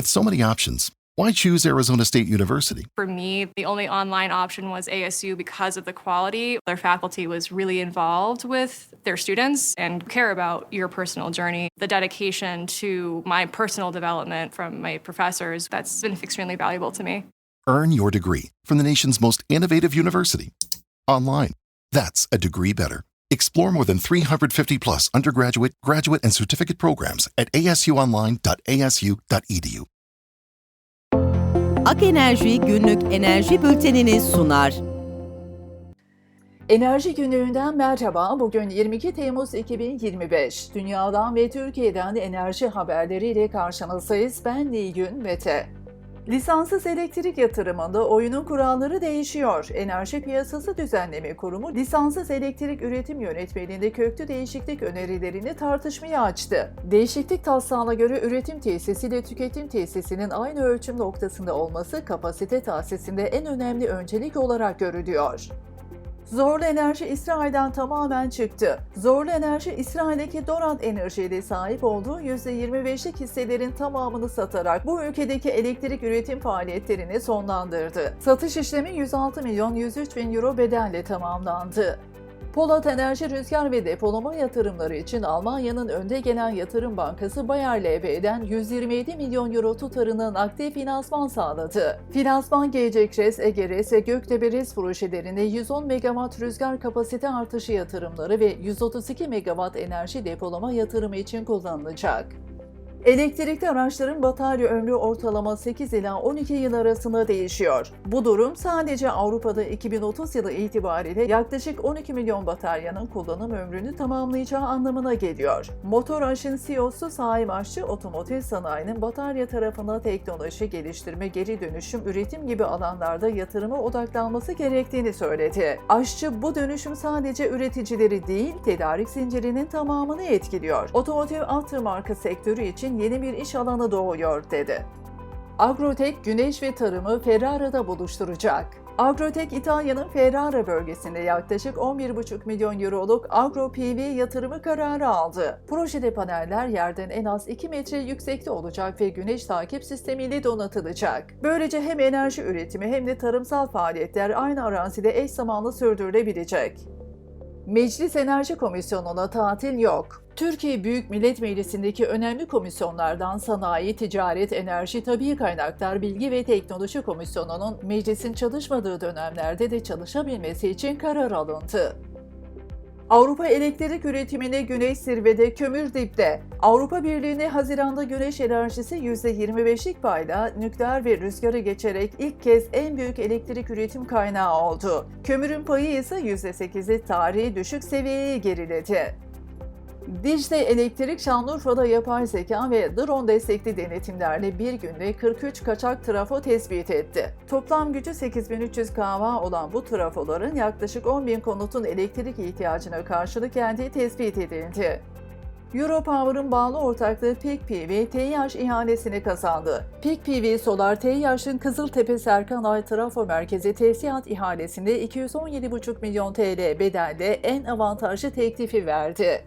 With so many options, why choose Arizona State University? For me, the only online option was ASU because of the quality. Their faculty was really involved with their students and care about your personal journey. The dedication to my personal development from my professors, that's been extremely valuable to me. Earn your degree from the nation's most innovative university. Online. That's a degree better. Explore more than 350 plus undergraduate, graduate, and certificate programs at asuonline.asu.edu. Ak Enerji günlük enerji bültenini sunar. Enerji günlüğünden merhaba. Bugün 22 Temmuz 2025. Dünyadan ve Türkiye'den enerji haberleriyle karşınızdayız. Ben Nilgün Mete. Lisanssız elektrik yatırımında oyunun kuralları değişiyor. Enerji Piyasası Düzenleme Kurumu lisanssız elektrik üretim yönetmeliğinde köklü değişiklik önerilerini tartışmaya açtı. Değişiklik taslağına göre üretim tesisi ile tüketim tesisinin aynı ölçüm noktasında olması kapasite tahsisinde en önemli öncelik olarak görülüyor. Zorlu Enerji İsrail'den tamamen çıktı. Zorlu Enerji İsrail'deki Dorant Enerji ile sahip olduğu %25'lik hisselerin tamamını satarak bu ülkedeki elektrik üretim faaliyetlerini sonlandırdı. Satış işlemi 106 milyon 103 bin euro bedelle tamamlandı. Polat Enerji Rüzgar ve Depolama yatırımları için Almanya'nın önde gelen yatırım bankası Bayer LB'den 127 milyon euro tutarının aktif finansman sağladı. Finansman GCKRES, EGRES ve Göktepe RES projelerine 110 megawatt rüzgar kapasite artışı yatırımları ve 132 megawatt enerji depolama yatırımı için kullanılacak. Elektrikli araçların batarya ömrü ortalama 8 ila 12 yıl arasında değişiyor. Bu durum sadece Avrupa'da 2030 yılı itibariyle yaklaşık 12 milyon bataryanın kullanım ömrünü tamamlayacağı anlamına geliyor. Motoraş'ın CEO'su Saim Aşçı, otomotiv sanayinin batarya tarafına teknoloji geliştirme, geri dönüşüm, üretim gibi alanlarda yatırıma odaklanması gerektiğini söyledi. Aşçı bu dönüşüm sadece üreticileri değil, tedarik zincirinin tamamını etkiliyor. Otomotiv aftermarket sektörü için yeni bir iş alanı doğuyor dedi. Agrotek, güneş ve tarımı Ferrara'da buluşturacak. Agrotek, İtalya'nın Ferrara bölgesinde yaklaşık 11,5 milyon euroluk Agro PV yatırımı kararı aldı. Projede paneller yerden en az 2 metre yüksekte olacak ve güneş takip sistemiyle donatılacak. Böylece hem enerji üretimi hem de tarımsal faaliyetler aynı arazide eş zamanlı sürdürülebilecek. Meclis Enerji Komisyonu'na tatil yok. Türkiye Büyük Millet Meclisi'ndeki önemli komisyonlardan Sanayi, Ticaret, Enerji, Tabii Kaynaklar, Bilgi ve Teknoloji Komisyonu'nun meclisin çalışmadığı dönemlerde de çalışabilmesi için karar alındı. Avrupa elektrik üretiminde güneş zirvede, kömür dipte. Avrupa Birliği'ne Haziran'da güneş enerjisi %25'lik payla nükleer ve rüzgarı geçerek ilk kez en büyük elektrik üretim kaynağı oldu. Kömürün payı ise %8'i tarihi düşük seviyeye geriledi. Dicle Elektrik Şanlıurfa'da yapay zeka ve drone destekli denetimlerle bir günde 43 kaçak trafo tespit etti. Toplam gücü 8300 kW olan bu trafoların yaklaşık 10.000 konutun elektrik ihtiyacına karşılık geldiği tespit edildi. Europower'ın bağlı ortaklığı Peak PV, TİH ihalesini kazandı. Peak PV Solar, TİH'ın Kızıltepe Serkanay Trafo Merkezi Tesisat ihalesinde 217,5 milyon TL bedelle en avantajlı teklifi verdi.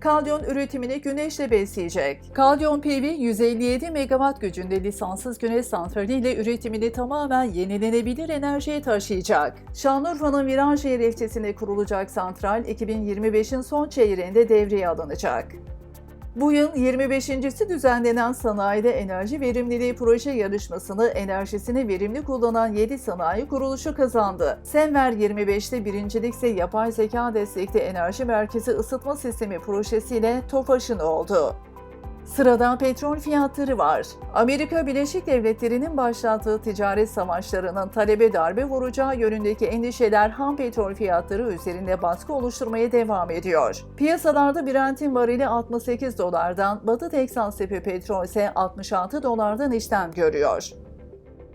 Kalyon üretimini güneşle besleyecek. Kalyon PV 157 megawatt gücünde lisanssız güneş santrali ile üretimini tamamen yenilenebilir enerjiye taşıyacak. Şanlıurfa'nın Viranşehir ilçesinde kurulacak santral 2025'in son çeyreğinde devreye alınacak. Bu yıl 25.si düzenlenen sanayide enerji verimliliği proje yarışmasını enerjisini verimli kullanan 7 sanayi kuruluşu kazandı. Senver 25'te birincilik ise yapay zeka destekli enerji merkezi ısıtma sistemi projesiyle TOFAŞ'ın oldu. Sırada petrol fiyatları var. Amerika Birleşik Devletleri'nin başlattığı ticaret savaşlarının talebe darbe vuracağı yönündeki endişeler ham petrol fiyatları üzerinde baskı oluşturmaya devam ediyor. Piyasalarda Brent'in varili 68 dolardan, Batı Teksas tepe petrol ise 66 dolardan işlem görüyor.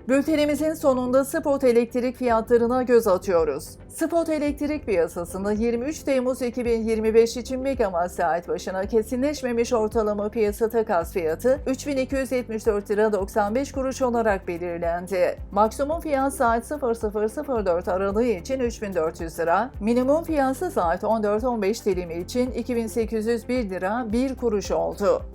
Bültenimizin sonunda spot elektrik fiyatlarına göz atıyoruz. Spot elektrik piyasasında 23 Temmuz 2025 için megawatt saat başına kesinleşmemiş ortalama piyasa takas fiyatı 3274 lira 95 kuruş olarak belirlendi. Maksimum fiyat saat 0004 aralığı için 3400 lira, minimum fiyatı saat 14-15 dilimi için 2801 lira 1 kuruş oldu.